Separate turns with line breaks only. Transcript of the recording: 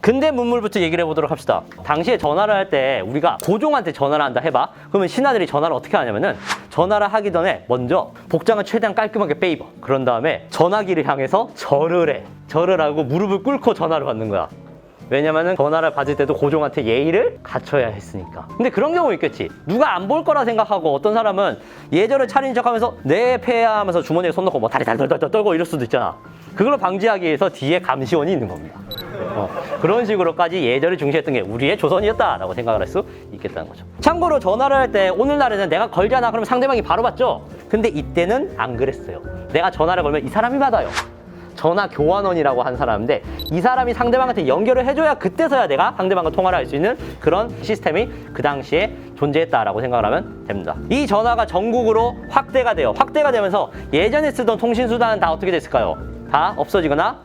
근대 문물부터 얘기를 해보도록 합시다. 당시에 전화를 할 때 우리가 고종한테 전화를 한다 해봐. 그러면 신하들이 전화를 어떻게 하냐면은 전화를 하기 전에 먼저 복장을 최대한 깔끔하게 빼입어. 그런 다음에 전화기를 향해서 절을 해. 절을 하고 무릎을 꿇고 전화를 받는 거야. 왜냐면은 전화를 받을 때도 고종한테 예의를 갖춰야 했으니까. 근데 그런 경우 있겠지. 누가 안 볼 거라 생각하고 어떤 사람은 예절을 차린 척 하면서 내 폐야 하면서 주머니에 손 넣고 뭐 다리 달달달달 떨고 이럴 수도 있잖아. 그걸 방지하기 위해서 뒤에 감시원이 있는 겁니다. 어, 그런 식으로까지 예절을 중시했던 게 우리의 조선이었다라고 생각을 할 수 있겠다는 거죠. 참고로 전화를 할 때 오늘날에는 내가 걸잖아 그러면 상대방이 바로 받죠. 근데 이때는 안 그랬어요. 내가 전화를 걸면 이 사람이 받아요. 전화 교환원이라고 한 사람인데 이 사람이 상대방한테 연결을 해줘야 그때서야 내가 상대방과 통화를 할 수 있는 그런 시스템이 그 당시에 존재했다라고 생각을 하면 됩니다. 이 전화가 전국으로 확대가 돼요. 확대가 되면서 예전에 쓰던 통신수단은 다 어떻게 됐을까요? 다 없어지거나